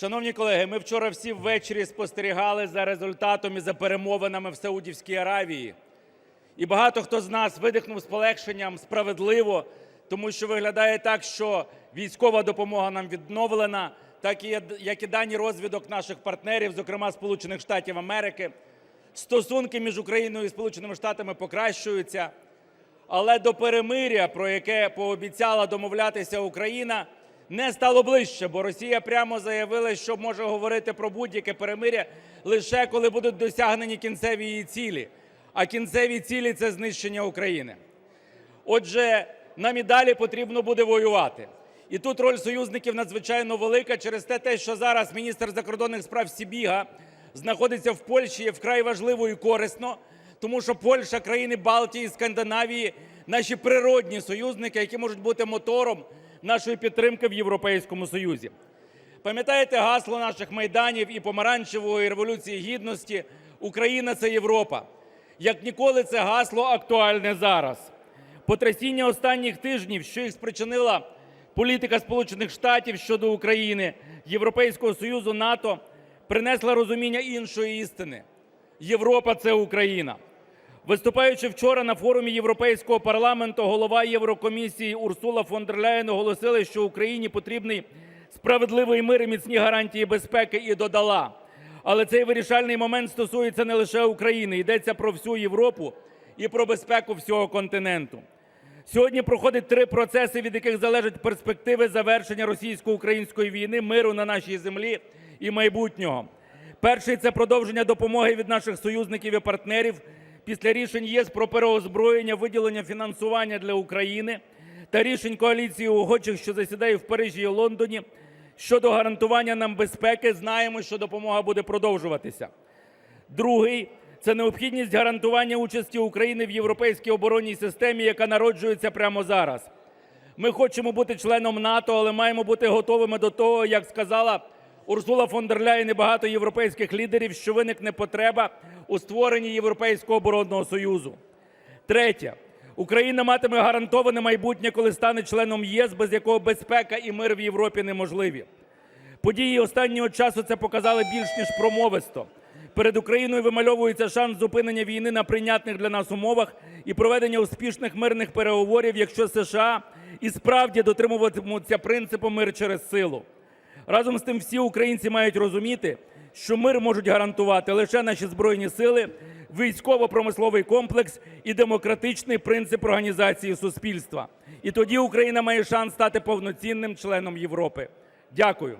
Шановні колеги, ми вчора всі ввечері спостерігали за результатом і за перемовинами в Саудівській Аравії. І багато хто з нас видихнув з полегшенням справедливо, тому що виглядає так, що військова допомога нам відновлена, так і як і дані розвідок наших партнерів, зокрема Сполучених Штатів Америки. Стосунки між Україною і Сполученими Штатами покращуються. Але до перемиря, про яке пообіцяла домовлятися Україна, не стало ближче, бо Росія прямо заявила, що може говорити про будь-яке перемиря лише коли будуть досягнені кінцеві її цілі. А кінцеві цілі – це знищення України. Отже, нам і далі потрібно буде воювати. І тут роль союзників надзвичайно велика через те, що зараз міністр закордонних справ Сібіга знаходиться в Польщі, є вкрай важливо і корисно, тому що Польща, країни Балтії, Скандинавії – наші природні союзники, які можуть бути мотором нашої підтримки в Європейському Союзі. Пам'ятаєте гасло наших майданів і Помаранчевої революції Гідності "Україна – це Європа"? Як ніколи це гасло актуальне зараз. Потрясіння останніх тижнів, що їх спричинила політика Сполучених Штатів щодо України, Європейського Союзу, НАТО, принесла розуміння іншої істини: Європа – це Україна. Виступаючи вчора на форумі Європейського парламенту, голова Єврокомісії Урсула фон дер Ляєн оголосила, що Україні потрібний справедливий мир і міцні гарантії безпеки, і додала: але цей вирішальний момент стосується не лише України, йдеться про всю Європу і про безпеку всього континенту. Сьогодні проходить три процеси, від яких залежать перспективи завершення російсько-української війни, миру на нашій землі і майбутнього. Перший – це продовження допомоги від наших союзників і партнерів після рішень ЄС про переозброєння, виділення фінансування для України та рішень коаліції охочих, що засідає в Парижі і Лондоні, щодо гарантування нам безпеки. Знаємо, що допомога буде продовжуватися. Другий – це необхідність гарантування участі України в європейській оборонній системі, яка народжується прямо зараз. Ми хочемо бути членом НАТО, але маємо бути готовими до того, як сказала Урсула фон дер Ляєн і багато європейських лідерів, що виникне потреба у створенні Європейського оборонного союзу. Третє. Україна матиме гарантоване майбутнє, коли стане членом ЄС, без якого безпека і мир в Європі неможливі. Події останнього часу це показали більш ніж промовисто. Перед Україною вимальовується шанс зупинення війни на прийнятних для нас умовах і проведення успішних мирних переговорів, якщо США і справді дотримуватимуться принципу мир через силу. Разом з тим всі українці мають розуміти, що мир можуть гарантувати лише наші Збройні Сили, військово-промисловий комплекс і демократичний принцип організації суспільства. І тоді Україна має шанс стати повноцінним членом Європи. Дякую.